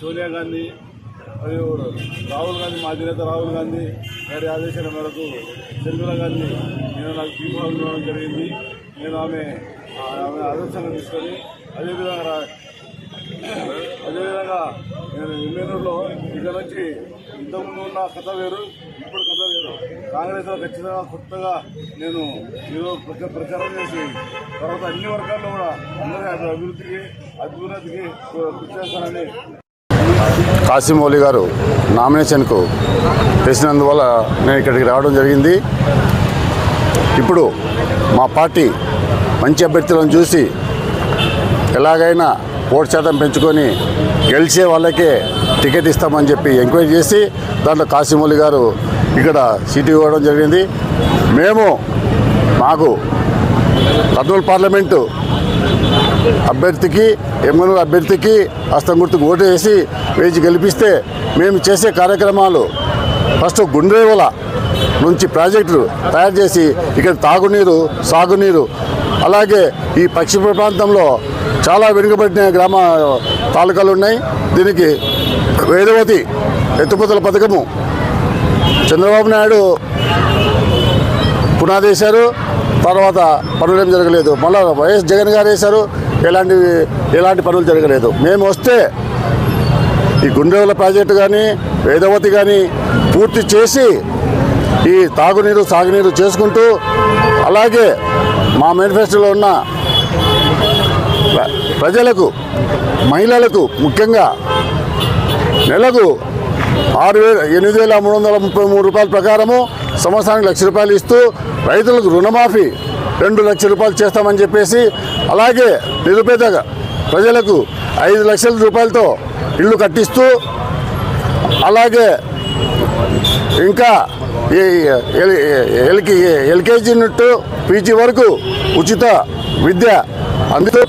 సోనియా గాంధీ మరియు రాహుల్ గాంధీ మా అధినేత రాహుల్ గాంధీ గారి ఆదేశాల మేరకు చంద్రుల గాంధీ నేను నాకు బీఫామ్ ఇవ్వడం జరిగింది. నేను ఆమె ఆమె ఆదర్శంగా తీసుకొని అదేవిధంగా అదేవిధంగా నేను ఎమ్మెల్యేలో ఇక్కడ నుంచి ఇంతకుముందు ఉన్న కథ వేరు ఇప్పుడు కథ వేరు. కాంగ్రెస్లో ఖచ్చితంగా కొత్తగా నేను ఈరోజు ప్రచారం చేసి తర్వాత అన్ని వర్గాల్లో కూడా అందరి అభివృద్ధికి అభ్యున్నతికి కృషి చేస్తానని కాసిమౌలి గారు నామినేషన్కు వేసినందువల్ల నేను ఇక్కడికి రావడం జరిగింది. ఇప్పుడు మా పార్టీ మంచి అభ్యర్థులను చూసి ఎలాగైనా ఓటు శాతం పెంచుకొని గెలిచే వాళ్ళకే టికెట్ ఇస్తామని చెప్పి ఎంక్వైరీ చేసి దాంట్లో కాసిమౌలి గారు ఇక్కడ సీటు ఇవ్వడం జరిగింది. మేము మాకు కర్నూలు పార్లమెంటు అభ్యర్థికి ఎమ్మెల్యే అభ్యర్థికి హస్తం గుర్తుకు ఓటు వేసి వేచి గెలిపిస్తే మేము చేసే కార్యక్రమాలు ఫస్ట్ గుండ్రేవల నుంచి ప్రాజెక్టులు తయారు చేసి ఇక్కడ తాగునీరు సాగునీరు అలాగే ఈ పశ్చిమ ప్రాంతంలో చాలా వెనుకబడిన గ్రామ తాలూకాలు ఉన్నాయి. దీనికి వేదవతి ఎత్తుపతుల పథకము చంద్రబాబు నాయుడు పునాదేశారు. తర్వాత పనులేం జరగలేదు. మళ్ళీ వైఎస్ జగన్ గారు వేశారు. ఎలాంటి ఎలాంటి పనులు జరగలేదు. మేము వస్తే ఈ గుండ్రేవుల ప్రాజెక్టు కానీ వేదవతి కానీ పూర్తి చేసి ఈ తాగునీరు సాగునీరు చేసుకుంటూ అలాగే మా మేనిఫెస్టోలో ఉన్న ప్రజలకు మహిళలకు ముఖ్యంగా నెలకు ఆరు వేల ఎనిమిది వేల మూడు వందల ముప్పై మూడు రూపాయల ప్రకారము సంవత్సరానికి లక్ష రూపాయలు ఇస్తూ రైతులకు రుణమాఫీ రెండు లక్షల రూపాయలు చేస్తామని చెప్పేసి అలాగే నిరుపేద ప్రజలకు ఐదు లక్షల రూపాయలతో ఇల్లు కట్టిస్తూ అలాగే ఇంకా ఎల్- ఎల్కి ఎల్కేజీ నుండి పీజీ వరకు ఉచిత విద్య అందుతూ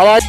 అలాగే